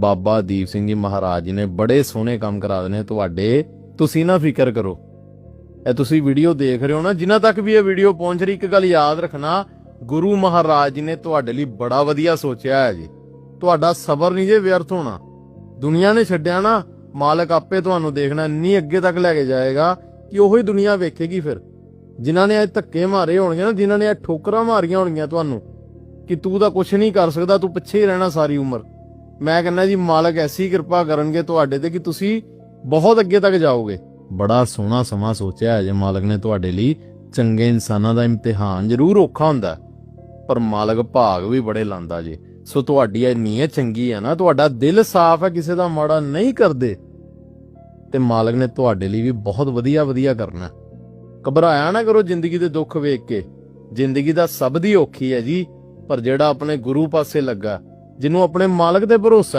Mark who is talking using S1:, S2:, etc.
S1: ਬਾਬਾ ਦੀਪ ਸਿੰਘ ਜੀ ਮਹਾਰਾਜ ਜੀ ਨੇ ਬੜੇ ਸੋਹਣੇ ਕੰਮ ਕਰਾ ਦੇਣੇ ਤੁਹਾਡੇ। ਤੁਸੀਂ ਨਾ ਫਿਕਰ ਕਰੋ। ਇਹ ਤੁਸੀਂ ਵੀਡੀਓ ਦੇਖ ਰਹੇ ਹੋ ਨਾ ਜਿਨ੍ਹਾਂ ਤੱਕ ਵੀ ਇਹ ਵੀਡੀਓ ਪਹੁੰਚ ਰਹੀ, ਇੱਕ ਗੱਲ ਯਾਦ ਰੱਖਣਾ, ਗੁਰੂ ਮਹਾਰਾਜ ਜੀ ਨੇ ਤੁਹਾਡੇ ਲਈ ਬੜਾ ਵਧੀਆ ਸੋਚਿਆ ਹੈ ਜੀ। ਤੁਹਾਡਾ ਸਬਰ ਨਹੀਂ ਜੇ ਵਿਅਰਥ ਹੋਣਾ। ਦੁਨੀਆ ਨੇ ਛੱਡਿਆ ਨਾ, ਮਾਲਕ ਆਪੇ ਤੁਹਾਨੂੰ ਦੇਖਣਾ, ਇੰਨੀ ਅੱਗੇ ਤੱਕ ਲੈ ਕੇ ਜਾਏਗਾ ਕਿ ਉਹੀ ਦੁਨੀਆ ਵੇਖੇਗੀ ਫਿਰ। ਜਿਨ੍ਹਾਂ ਨੇ ਅੱਜ ਧੱਕੇ ਮਾਰੇ ਹੋਣਗੇ ਨਾ, ਜਿਨ੍ਹਾਂ ਨੇ ਅੱਜ ਠੋਕਰਾਂ ਮਾਰੀਆਂ ਹੋਣਗੀਆਂ ਤੁਹਾਨੂੰ, ਕਿ ਤੂੰ ਤਾਂ ਕੁਝ ਨਹੀਂ ਕਰ ਸਕਦਾ, ਤੂੰ ਪਿੱਛੇ ਹੀ ਰਹਿਣਾ ਸਾਰੀ ਉਮਰ। ਮੈਂ ਕਹਿੰਦਾ ਜੀ, ਮਾਲਕ ਐਸੀ ਕਿਰਪਾ ਕਰਨਗੇ ਤੁਹਾਡੇ ਤੇ ਕਿ ਤੁਸੀਂ ਬਹੁਤ ਅੱਗੇ ਤੱਕ ਜਾਓਗੇ। ਬੜਾ ਸੋਹਣਾ ਸਮਾਂ ਸੋਚਿਆ ਹੈ ਜੇ ਮਾਲਕ ਨੇ ਤੁਹਾਡੇ ਲਈ ਚੰਗੇ ਇਨਸਾਨਾਂ ਦਾ ਇਮਤਿਹਾਨ ਜ਼ਰੂਰ ਔਖਾ ਹੁੰਦਾ ਪਰ ਮਾਲਕ ਭਾਗ ਵੀ ਬੜੇ ਲਾਂਦਾ ਜੀ। ਸੋ ਤੁਹਾਡੀ ਇਹ ਨੀਅਤ ਚੰਗੀ ਹੈ ਨਾ, ਤੁਹਾਡਾ ਦਿਲ ਸਾਫ਼ ਹੈ, ਕਿਸੇ ਦਾ ਮਾੜਾ ਨਹੀਂ ਕਰਦੇ। ਤੇ ਮਾਲਕ ਨੇ ਤੁਹਾਡੇ ਲਈ ਵੀ ਬਹੁਤ ਵਧੀਆ ਵਧੀਆ ਕਰਨਾ ਘਬਰਾਇਆ ਨਾ ਕਰੋ ਜ਼ਿੰਦਗੀ ਦੇ ਦੁੱਖ ਵੇਖ ਕੇ। ਜ਼ਿੰਦਗੀ ਦਾ ਸਭ ਦੀ ਔਖੀ ਹੈ ਜੀ, ਪਰ ਜਿਹੜਾ ਆਪਣੇ ਗੁਰੂ ਪਾਸੇ ਲੱਗਾ ਜਿਹਨੂੰ ਆਪਣੇ ਮਾਲਕ ਤੇ ਭਰੋਸਾ ਹੈ,